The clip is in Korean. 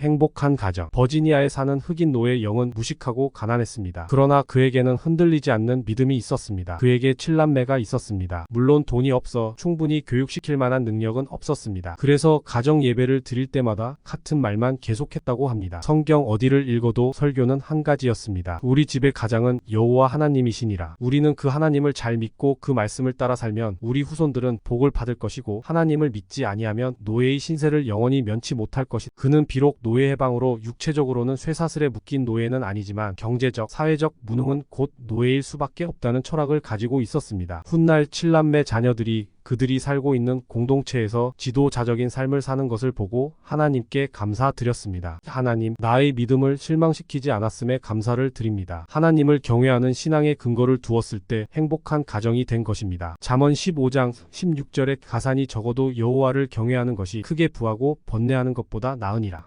행복한 가정. 버지니아에 사는 흑인 노예 영은 무식하고 가난했습니다. 그러나 그에게는 흔들리지 않는 믿음이 있었습니다. 그에게 칠남매가 있었습니다. 물론 돈이 없어 충분히 교육시킬 만한 능력은 없었습니다. 그래서 가정 예배를 드릴 때마다 같은 말만 계속했다고 합니다. 성경 어디를 읽어도 설교는 한 가지였습니다. 우리 집의 가장은 여호와 하나님이시니라. 우리는 그 하나님을 잘 믿고 그 말씀을 따라 살면 우리 후손들은 복을 받을 것이고 하나님을 믿지 아니하면 노예의 신세를 영원히 면치 못할 것이. 그는 비록 노예 해방으로 육체적으로는 쇠사슬에 묶인 노예는 아니지만 경제적, 사회적 무능은 곧 노예일 수밖에 없다는 철학을 가지고 있었습니다. 훗날 칠남매 자녀들이 그들이 살고 있는 공동체에서 지도자적인 삶을 사는 것을 보고 하나님께 감사드렸습니다. 하나님, 나의 믿음을 실망시키지 않았음에 감사를 드립니다. 하나님을 경외하는 신앙의 근거를 두었을 때 행복한 가정이 된 것입니다. 잠언 15장 16절의 가산이 적어도 여호와를 경외하는 것이 크게 부하고 번뇌하는 것보다 나으니라.